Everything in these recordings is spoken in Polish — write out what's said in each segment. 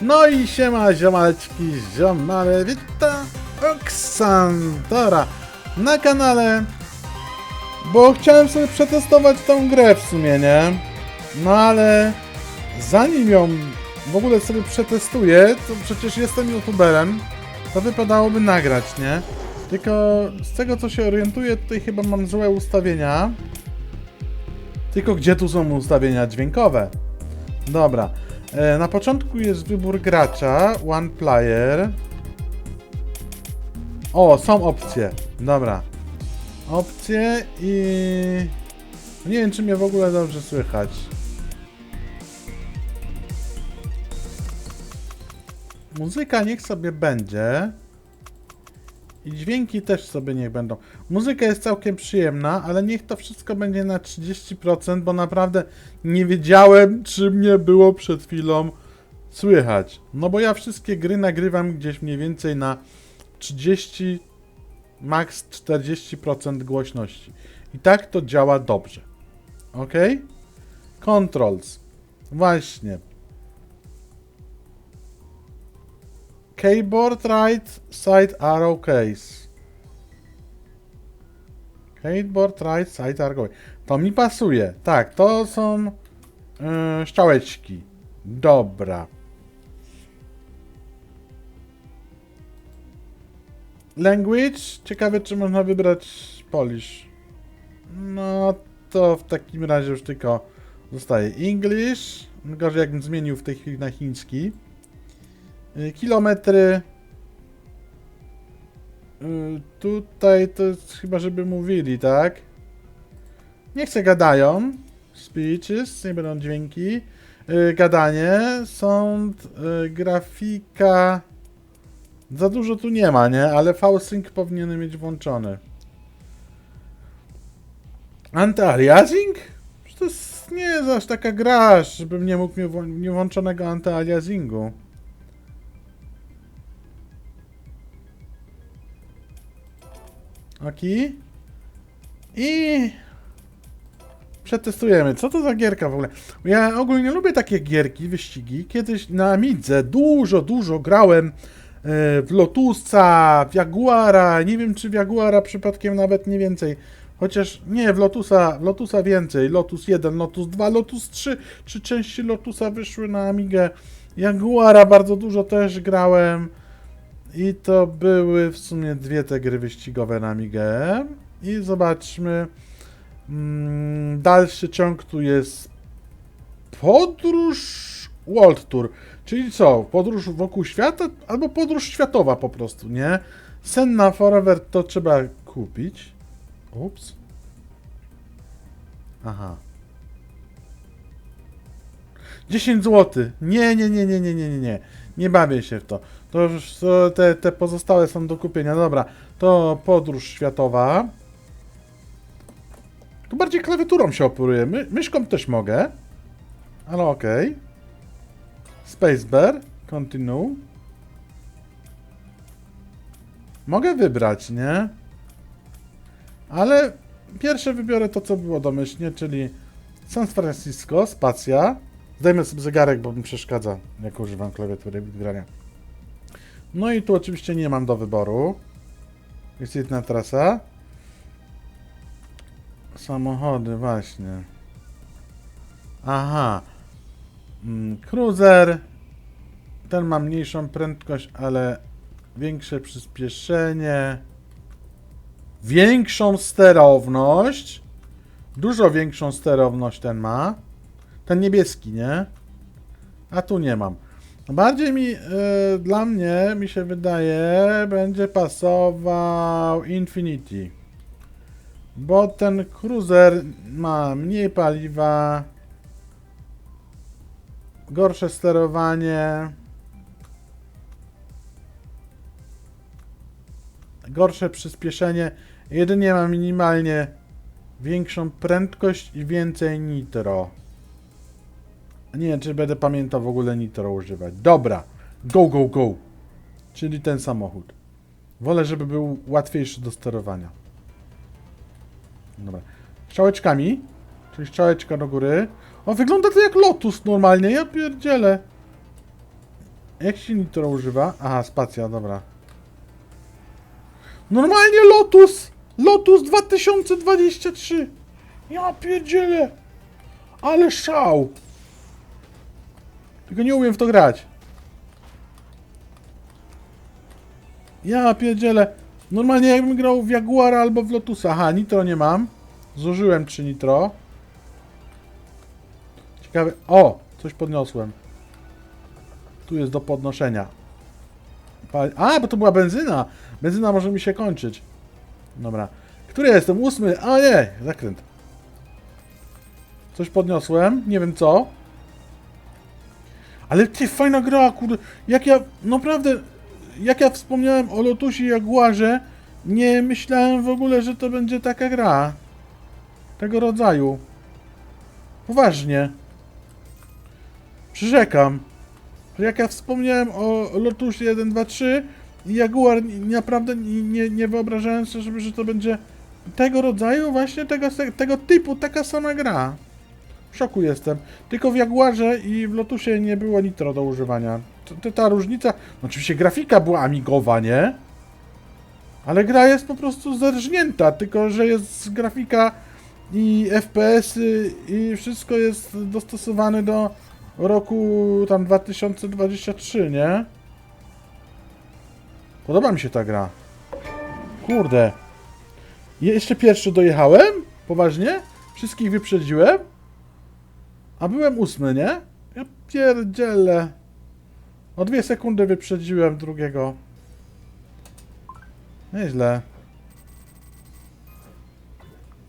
No i siema ziomaleczki, ziomale, witam Oksandora na kanale, bo chciałem sobie przetestować tą grę w sumie, nie? No ale zanim ją w ogóle sobie przetestuję, to przecież jestem youtuberem, to wypadałoby nagrać, nie? Tylko z tego co się orientuję, tutaj chyba mam złe ustawienia. Tylko gdzie tu są ustawienia dźwiękowe? Dobra. E, Na początku jest wybór gracza, one player. O, są opcje. Dobra. Opcje i... Nie wiem, czy mnie w ogóle dobrze słychać. Muzyka niech sobie będzie. I dźwięki też sobie niech będą. Muzyka jest całkiem przyjemna, ale niech to wszystko będzie na 30%, bo naprawdę nie wiedziałem, czy mnie było przed chwilą słychać. No bo ja wszystkie gry nagrywam gdzieś mniej więcej na 30, max 40% głośności. I tak to działa dobrze. Ok? Controls. Właśnie. Keyboard right side arrow case. Keyboard right side arrow. To mi pasuje. Tak, to są yy. Dobra. Language. Ciekawe, czy można wybrać Polish. No to w takim razie już tylko zostaje English. Gorzej jakbym zmienił w tej chwili na chiński. Y, Kilometry. Y, Tutaj to chyba, żeby mówili, tak? Niech se gadają. Speeches, nie będą dźwięki. Y, Gadanie, sąd, grafika. Za dużo tu nie ma, nie? Ale V-Sync powinien mieć włączony. Anty-aliasing? To jest nie jest aż taka gra, żebym nie mógł mieć wło- niewłączonego anty-aliasingu. Ok. I przetestujemy. Co to za gierka w ogóle? Ja ogólnie lubię takie gierki, wyścigi. Kiedyś na Amidze dużo, dużo grałem e, w Lotusa, w Jaguara. Nie wiem, czy w Jaguara przypadkiem nawet nie więcej. Chociaż nie, w Lotusa, w Lotusa więcej. Lotus 1, Lotus 2, Lotus 3. Trzy części Lotusa wyszły na Amigę. Jaguara bardzo dużo też grałem. I to były w sumie dwie te gry wyścigowe na Amigę. I zobaczmy. Mm, dalszy ciąg tu jest podróż World Tour. Czyli co? Podróż wokół świata? Albo podróż światowa po prostu, nie? Senna Forever to trzeba kupić. Ups. Aha. 10 zł. Nie, nie, nie, nie, nie, nie, nie, nie. Bawię się w to. To już te, te pozostałe są do kupienia. Dobra, to podróż światowa. Tu bardziej klawiaturą się operuje. My, myszką też mogę. Ale okej. Spacebar. Continue. Mogę wybrać, nie? Ale pierwsze wybiorę to, co było domyślnie, czyli San Francisco, spacja. Zdejmę sobie zegarek, bo mi przeszkadza, jak używam klawiatury grania. No i tu oczywiście nie mam do wyboru. Jest jedna trasa. Samochody, właśnie. Aha. Mm, Cruiser. Ten ma mniejszą prędkość, ale większe przyspieszenie. Większą sterowność. Dużo większą sterowność ten ma. Ten niebieski, nie? A tu nie mam. Bardziej mi, y, dla mnie, mi się wydaje, będzie pasował Infinity. Bo ten cruiser ma mniej paliwa, gorsze sterowanie, gorsze przyspieszenie, jedynie ma minimalnie większą prędkość i więcej nitro. Nie wiem, czy będę pamiętał w ogóle nitro używać. Dobra, go, go, go. Czyli ten samochód. Wolę, żeby był łatwiejszy do sterowania. Dobra. Strzałeczkami. Czyli strzałeczka do góry. O, wygląda to jak Lotus normalnie, ja pierdzielę. Jak się nitro używa? Aha, spacja, dobra. Normalnie Lotus! Lotus 2023! Ja pierdzielę! Ale szał! Tylko nie umiem w to grać. Ja pierdzielę. Normalnie jakbym grał w Jaguara albo w Lotusa. Aha, nitro nie mam. Zużyłem 3 nitro. Ciekawe. O! Coś podniosłem. Tu jest do podnoszenia. A, bo to była benzyna. Benzyna może mi się kończyć. Dobra. Który jestem? Ósmy. A nie, zakręt. Coś podniosłem. Nie wiem co. Ale ty, fajna gra, kurde. Jak ja, naprawdę, jak ja wspomniałem o Lotusie i Jaguarze, nie myślałem w ogóle, że to będzie taka gra. Tego rodzaju. Poważnie. Przyrzekam. Jak ja wspomniałem o Lotusie 1, 2, 3 i Jaguar, naprawdę nie, nie, wyobrażałem sobie, że to będzie tego rodzaju, właśnie tego, tego typu, taka sama gra. Szoku jestem. Tylko w Jaguarze i w Lotusie nie było nitro do używania. To, ta różnica... Oczywiście grafika była amigowa, nie? Ale gra jest po prostu zerżnięta, tylko że jest grafika i FPS-y i wszystko jest dostosowane do roku tam 2023, nie? Podoba mi się ta gra. Kurde. Je- Jeszcze pierwszy dojechałem? Poważnie? Wszystkich wyprzedziłem? A byłem ósmy, nie? Ja pierdzielę. O dwie sekundy wyprzedziłem drugiego. Nieźle.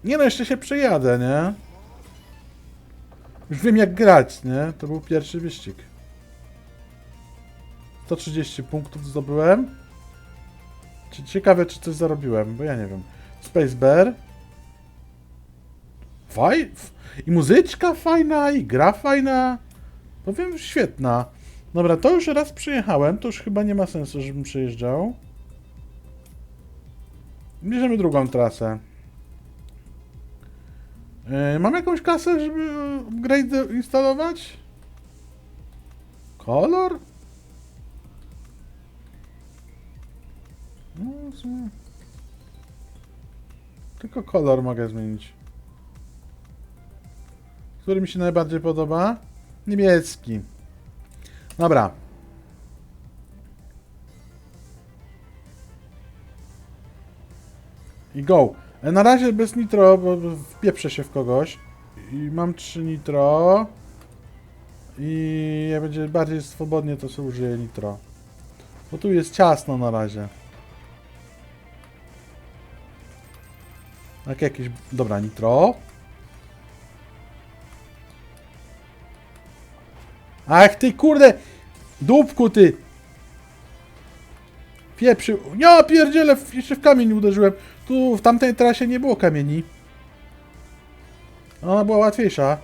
Nie no, jeszcze się przejadę, nie? Już wiem jak grać, nie? To był pierwszy wyścig. 130 punktów zdobyłem. Ciekawe, czy coś zarobiłem, bo ja nie wiem. Space Bear. Faj... I muzyczka fajna, i gra fajna. Powiem, świetna. Dobra, to już raz przyjechałem, to już chyba nie ma sensu, żebym przejeżdżał. Bierzemy drugą trasę. Yy, mam jakąś kasę, żeby upgrade instalować? Kolor? No. Tylko kolor mogę zmienić. Który mi się najbardziej podoba? Niebieski. Dobra. I go. E, Na razie bez nitro, bo wpieprzę się w kogoś. I mam 3 nitro. I jak będzie bardziej swobodnie, to sobie użyję nitro. Bo tu jest ciasno na razie. Tak jakieś... Dobra, nitro. Ach ty kurde! Dupku ty! Pieprzy... Ja pierdzielę, w- jeszcze w kamień uderzyłem. Tu w tamtej trasie nie było kamieni. Ona była łatwiejsza.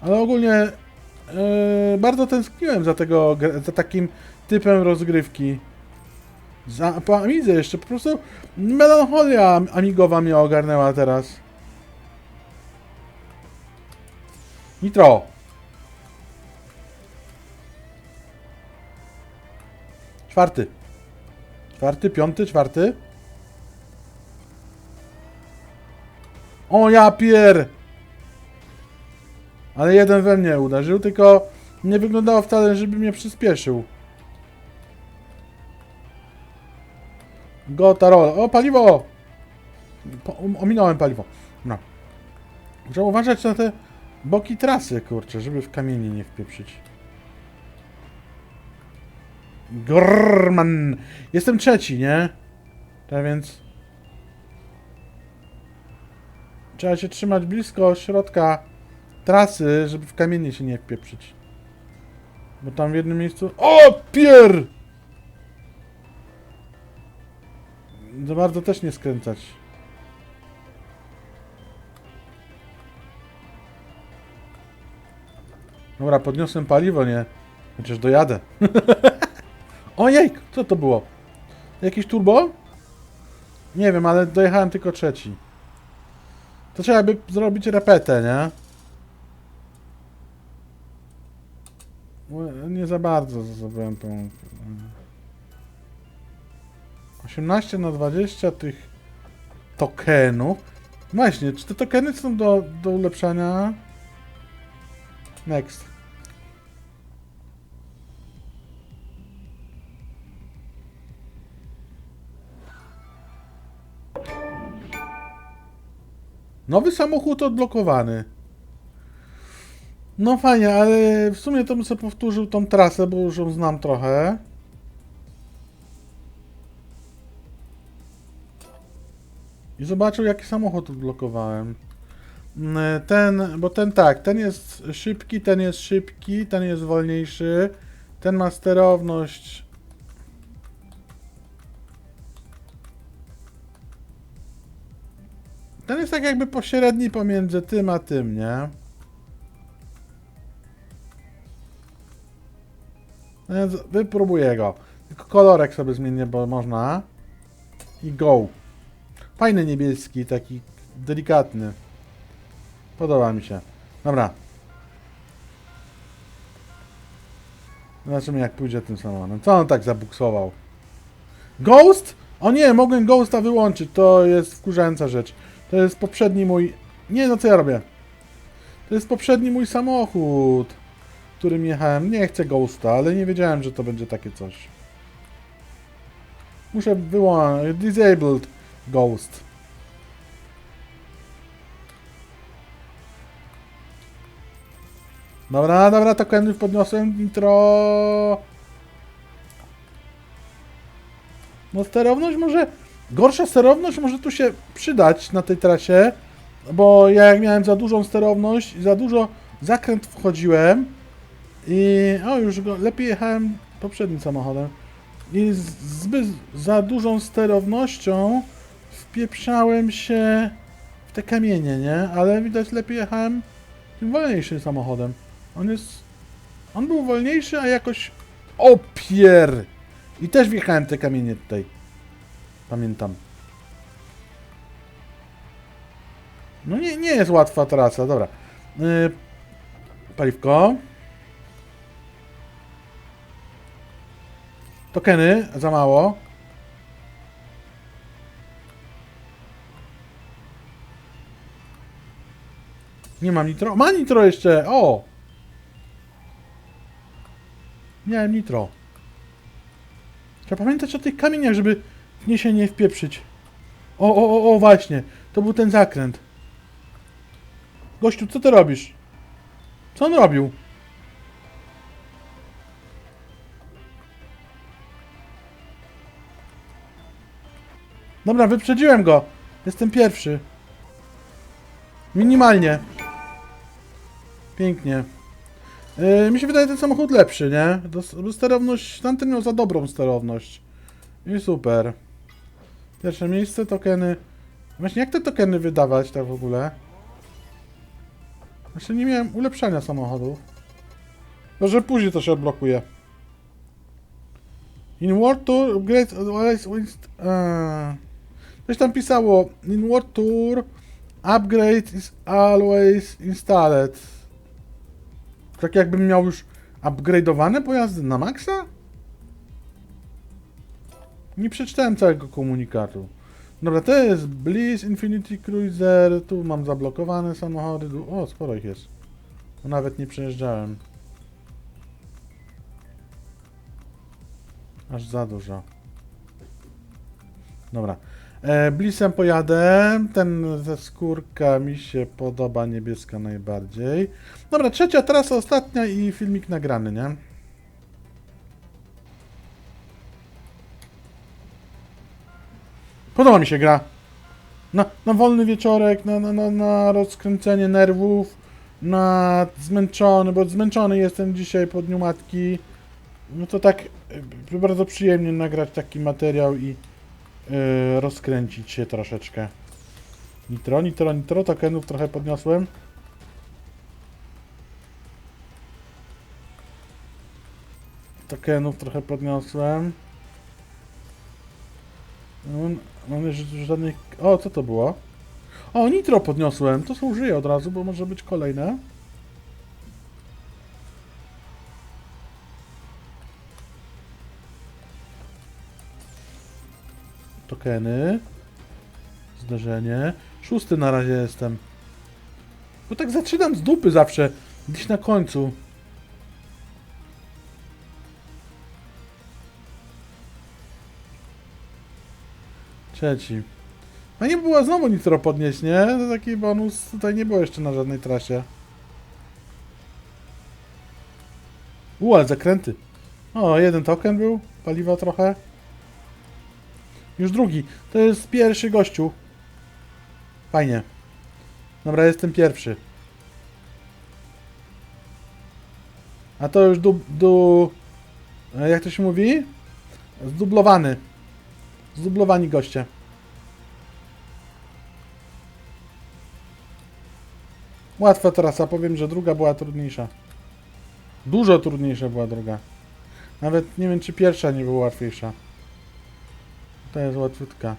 Ale ogólnie yy, bardzo tęskniłem za tego, za takim typem rozgrywki. Za, po Amidze jeszcze, po prostu melancholia am- amigowa mnie ogarnęła teraz. Nitro! Czwarty. Czwarty, piąty, czwarty. O ja pier! Ale jeden we mnie uderzył, tylko nie wyglądało wcale, żeby mnie przyspieszył. Gotarol. O, paliwo! Po, ominąłem paliwo. No. Muszę uważać na te boki trasy, kurczę, żeby w kamieni nie wpieprzyć. Grrman. Jestem trzeci, nie? Tak więc... Trzeba się trzymać blisko środka trasy, żeby w kamienie się nie wpieprzyć. Bo tam w jednym miejscu... O, pier! Za bardzo też nie skręcać. Dobra, podniosłem paliwo, nie? Chociaż dojadę. Ojej, co to było? Jakiś turbo? Nie wiem, ale dojechałem tylko trzeci. To trzeba by zrobić repetę, nie? Nie za bardzo zrobiłem tą... 18 na 20 tych tokenów. Właśnie, czy te tokeny są do, do ulepszania? Next. Nowy samochód odblokowany. No fajnie, ale w sumie to bym sobie powtórzył tą trasę, bo już ją znam trochę. I zobaczył jaki samochód odblokowałem. Mm, Ten, bo ten tak, ten jest szybki, ten jest szybki, ten jest wolniejszy. Ten ma sterowność. Ten jest tak jakby pośredni pomiędzy tym a tym, nie? No Więc wypróbuję go. Tylko kolorek sobie zmienię, bo można. I go. Fajny niebieski, taki delikatny. Podoba mi się. Dobra. Zobaczymy jak pójdzie tym samochodem. Co on tak zabuksował? Ghost? O nie, mogłem Ghosta wyłączyć. To jest wkurzająca rzecz. To jest poprzedni mój... Nie no, co ja robię? To jest poprzedni mój samochód, którym jechałem. Nie chcę Ghosta, ale nie wiedziałem, że to będzie takie coś. Muszę wyłączyć. Disabled Ghost. Dobra, dobra, to kędy podniosłem. Nitro. No sterowność może... Gorsza sterowność może tu się przydać na tej trasie, bo ja jak miałem za dużą sterowność i za dużo zakręt wchodziłem i... O, już go... Lepiej jechałem poprzednim samochodem. I zbyt za dużą sterownością wpieprzałem się w te kamienie, nie? Ale widać lepiej jechałem tym wolniejszym samochodem. On jest... On był wolniejszy, a jakoś... Opier! I też wjechałem te kamienie tutaj. Pamiętam. No nie, nie jest łatwa trasa, dobra. Yy, paliwko. Tokeny, za mało. Nie mam nitro. Ma nitro jeszcze! O! Miałem nitro. Trzeba pamiętać o tych kamieniach, żeby w nie się nie wpieprzyć. O, o, o, o, właśnie. To był ten zakręt. Gościu, co ty robisz? Co on robił? Dobra, wyprzedziłem go. Jestem pierwszy. Minimalnie. Pięknie. Yy, mi się wydaje ten samochód lepszy, nie? Do, sterowność, tamten miał za dobrą sterowność. I super. Pierwsze miejsce, tokeny. Właśnie jak te tokeny wydawać tak w ogóle? Właśnie nie miałem ulepszania samochodów. Może później to się odblokuje. In World Tour upgrade always inst- eee. Coś tam pisało. In World Tour upgrade is always installed. Tak jakbym miał już upgrade'owane pojazdy na maksa? Nie przeczytałem całego komunikatu. Dobra, to jest Bliss, Infinity Cruiser, tu mam zablokowane samochody, o, sporo ich jest. Nawet nie przejeżdżałem. Aż za dużo. Dobra. E, Blissem pojadę. Ten ze skórka mi się podoba, niebieska najbardziej. Dobra, trzecia trasa, ostatnia i filmik nagrany, nie? Podoba mi się gra. Na, na wolny wieczorek, na, na, na, na rozkręcenie nerwów, na zmęczony, bo zmęczony jestem dzisiaj po dniu matki. No to tak y, bardzo przyjemnie nagrać taki materiał i y, rozkręcić się troszeczkę. Nitro, nitro, nitro, tokenów trochę podniosłem. Tokenów trochę podniosłem. Mamy żadnych... O, co to było? O, nitro podniosłem. To są żyje od razu, bo może być kolejne. Tokeny. Zderzenie. Szósty na razie jestem. Bo tak zaczynam z dupy zawsze. Gdzieś na końcu. Trzeci. A nie było znowu nitro podnieść, nie? To taki bonus tutaj nie było jeszcze na żadnej trasie. U, ale zakręty. O, jeden token był, paliwa trochę. Już drugi. To jest pierwszy gościu. Fajnie. Dobra, jestem pierwszy. A to już du... du e, jak to się mówi? Zdublowany. Zdublowani goście. Łatwa trasa, powiem, że druga była trudniejsza. Dużo trudniejsza była druga. Nawet nie wiem, czy pierwsza nie była łatwiejsza. To jest łatwiutka.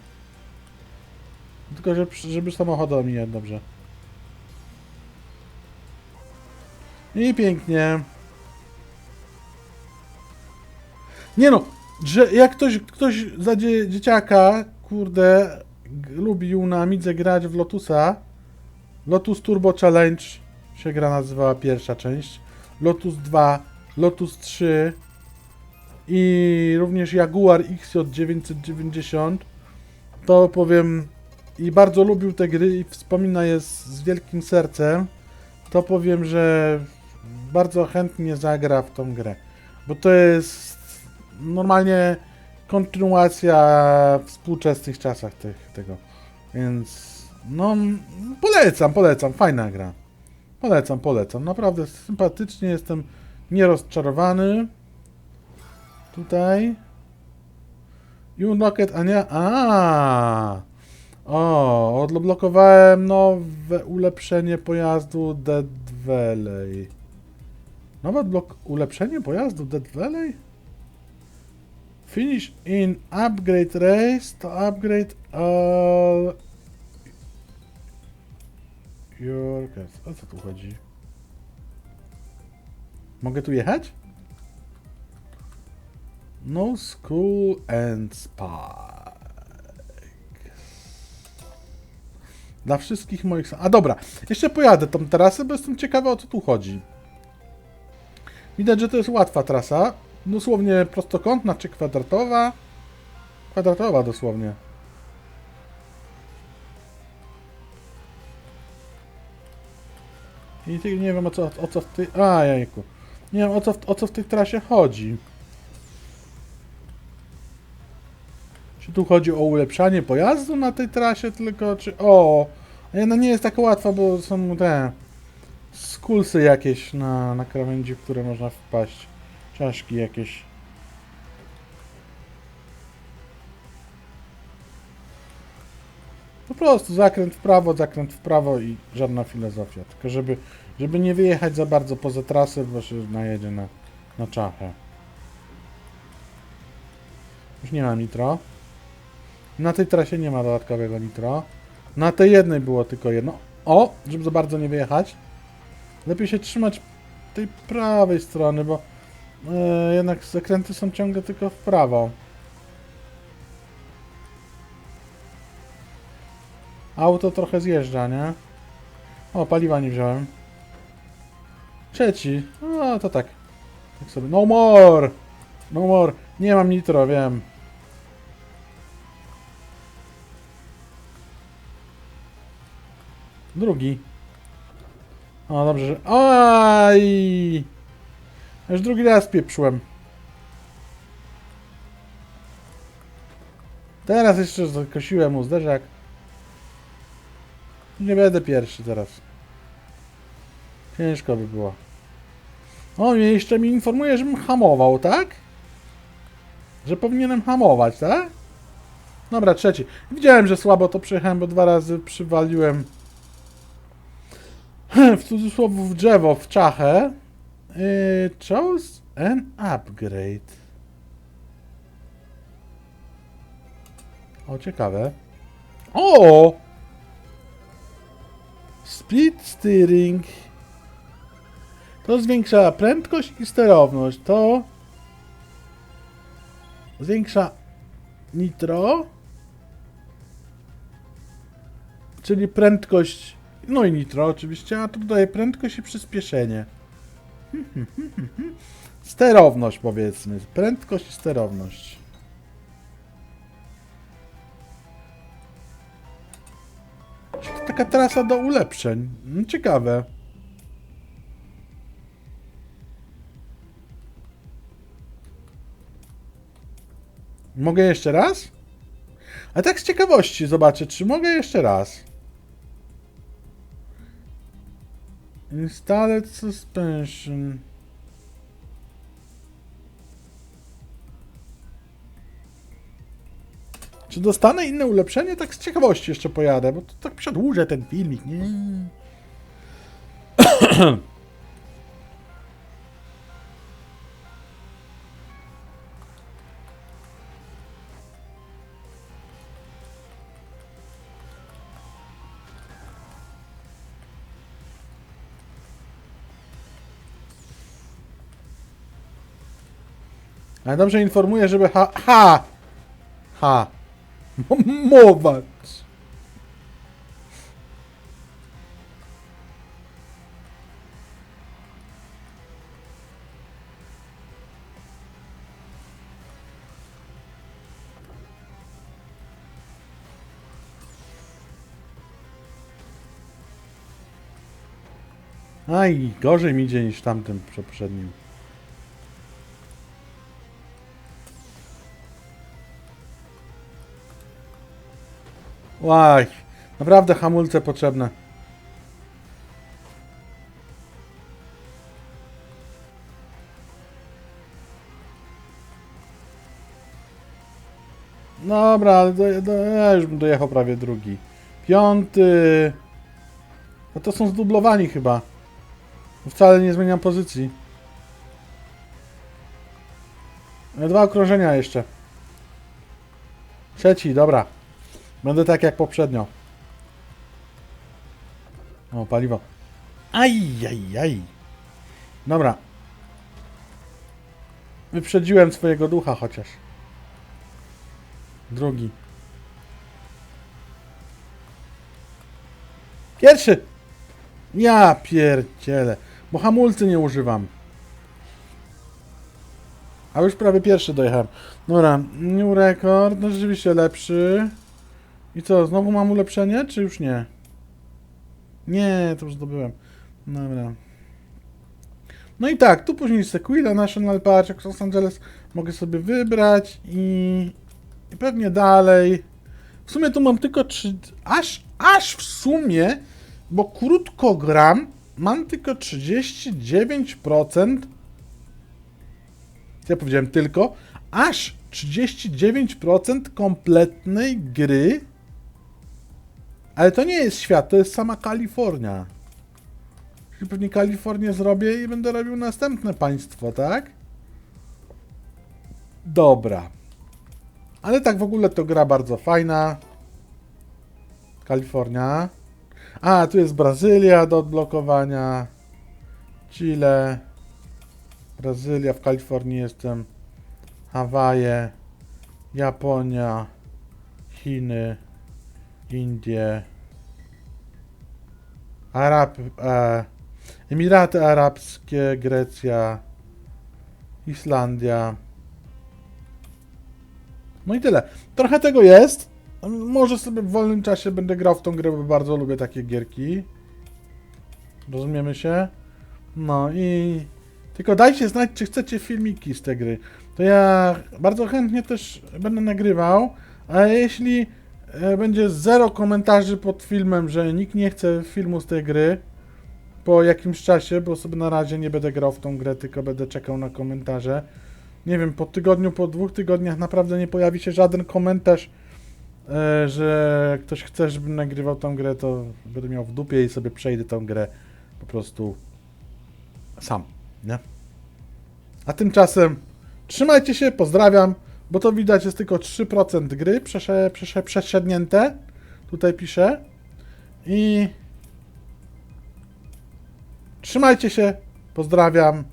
Tylko, żeby, żeby samochody omijać dobrze. I pięknie. Nie no, że jak ktoś, ktoś za dzie, dzieciaka, kurde, lubił na Amidze grać w Lotusa, Lotus Turbo Challenge się gra nazywała pierwsza część, Lotus 2, Lotus 3 i również Jaguar XJ 990, to powiem i bardzo lubił te gry i wspomina je z, z wielkim sercem, to powiem, że bardzo chętnie zagra w tą grę, bo to jest normalnie kontynuacja współczesnych czasach tych, tego, więc no polecam, polecam, fajna gra. Polecam, polecam. Naprawdę sympatycznie jestem nierozczarowany. Tutaj. Unlocked, a nie. A. O, odblokowałem nowe ulepszenie pojazdu Dead Valley. Nowe odblok- ulepszenie pojazdu Dead Valley? Finish in upgrade race to upgrade all your cars. O co tu chodzi? Mogę tu jechać? No school and spike. Dla wszystkich moich... A dobra, jeszcze pojadę tą trasę, bo jestem ciekawy o co tu chodzi. Widać, że to jest łatwa trasa. Dosłownie prostokątna czy kwadratowa. Kwadratowa dosłownie. I ty- nie wiem o co, o co w tej... A, jajku. Nie wiem o co, o co w tej trasie chodzi. Czy tu chodzi o ulepszanie pojazdu na tej trasie tylko, czy... O! No nie jest taka łatwa, bo są te... Skulsy jakieś na, na krawędzi, w które można wpaść. Czaszki jakieś. Po prostu zakręt w prawo, zakręt w prawo i żadna filozofia. Tylko żeby, żeby nie wyjechać za bardzo poza trasę, bo się najedzie na, na czachę. Już nie ma nitro. Na tej trasie nie ma dodatkowego nitro. Na tej jednej było tylko jedno. O, żeby za bardzo nie wyjechać. Lepiej się trzymać tej prawej strony, bo e, jednak zakręty są ciągle tylko w prawo. Auto trochę zjeżdża, nie? O, paliwa nie wziąłem. Trzeci. No, to tak. Tak sobie. No more! No more. Nie mam nitro, wiem. Drugi. O, dobrze, że... Aj! Już drugi raz pieprzyłem. Teraz jeszcze zakosiłem mu zderzak. Nie będę pierwszy teraz. Ciężko by było. O, jeszcze mi informuje, żebym hamował, tak? Że powinienem hamować, tak? Dobra, trzeci. Widziałem, że słabo to przejechałem, bo dwa razy przywaliłem w cudzysłowie w drzewo, w czachę. Yy, chose an upgrade. O, ciekawe. O! Speed steering. To zwiększa prędkość i sterowność. To zwiększa nitro. czyli prędkość, no i nitro oczywiście, a tu dodaję prędkość i przyspieszenie. Sterowność powiedzmy, prędkość i sterowność. Taka trasa do ulepszeń? Mm, Ciekawe. Mogę jeszcze raz? A tak z ciekawości zobaczę, czy mogę jeszcze raz. Installed suspension. Czy dostanę inne ulepszenie? Tak z ciekawości jeszcze pojadę, bo to tak przedłużę ten filmik, nie? Ale dobrze informuję, żeby ha... Ha! Ha! Mować! Aj, gorzej mi idzie niż w tamtym poprzednim. Łaj, naprawdę hamulce potrzebne. Dobra, ale do, do, ja już bym dojechał prawie drugi. Piąty. No to są zdublowani chyba. Wcale nie zmieniam pozycji. E, Dwa okrążenia jeszcze. Trzeci, dobra. Będę tak jak poprzednio. O, paliwo. Aj, aj, aj. Dobra. Wyprzedziłem swojego ducha chociaż. Drugi. Pierwszy! Ja pierdzielę. Bo hamulcy nie używam. A już prawie pierwszy dojechałem. Dobra, new rekord. No rzeczywiście lepszy. I co, znowu mam ulepszenie, czy już nie? Nie, to już zdobyłem. Dobra. No i tak, tu później Sequila National Park, Los Angeles mogę sobie wybrać i, i pewnie dalej. W sumie tu mam tylko trzy, aż, aż w sumie, bo krótko gram, mam tylko 39%. Ja powiedziałem tylko, aż 39% kompletnej gry ale to nie jest świat, to jest sama Kalifornia. Czyli pewnie Kalifornię zrobię i będę robił następne państwo, tak? Dobra. Ale tak w ogóle to gra bardzo fajna. Kalifornia. A, tu jest Brazylia do odblokowania. Chile. Brazylia, w Kalifornii jestem. Hawaje. Japonia. Chiny. Indie, Arab, e, Emiraty Arabskie, Grecja, Islandia. No i tyle. Trochę tego jest. Może sobie w wolnym czasie będę grał w tą grę, bo bardzo lubię takie gierki. Rozumiemy się? No i... Tylko dajcie znać, czy chcecie filmiki z tej gry. To ja bardzo chętnie też będę nagrywał, a jeśli będzie zero komentarzy pod filmem, że nikt nie chce filmu z tej gry po jakimś czasie, bo sobie na razie nie będę grał w tą grę, tylko będę czekał na komentarze. Nie wiem, po tygodniu, po dwóch tygodniach naprawdę nie pojawi się żaden komentarz, e, że ktoś chce, żebym nagrywał tą grę, to będę miał w dupie i sobie przejdę tą grę po prostu sam, nie? A tymczasem trzymajcie się, pozdrawiam. Bo to widać, jest tylko 3% gry przesze, przesze, przesiadnięte. Tutaj piszę. I trzymajcie się. Pozdrawiam.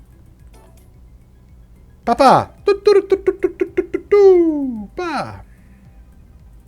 Papa. Pa. pa. Tu, tu, tu, tu, tu, tu, tu, tu. pa.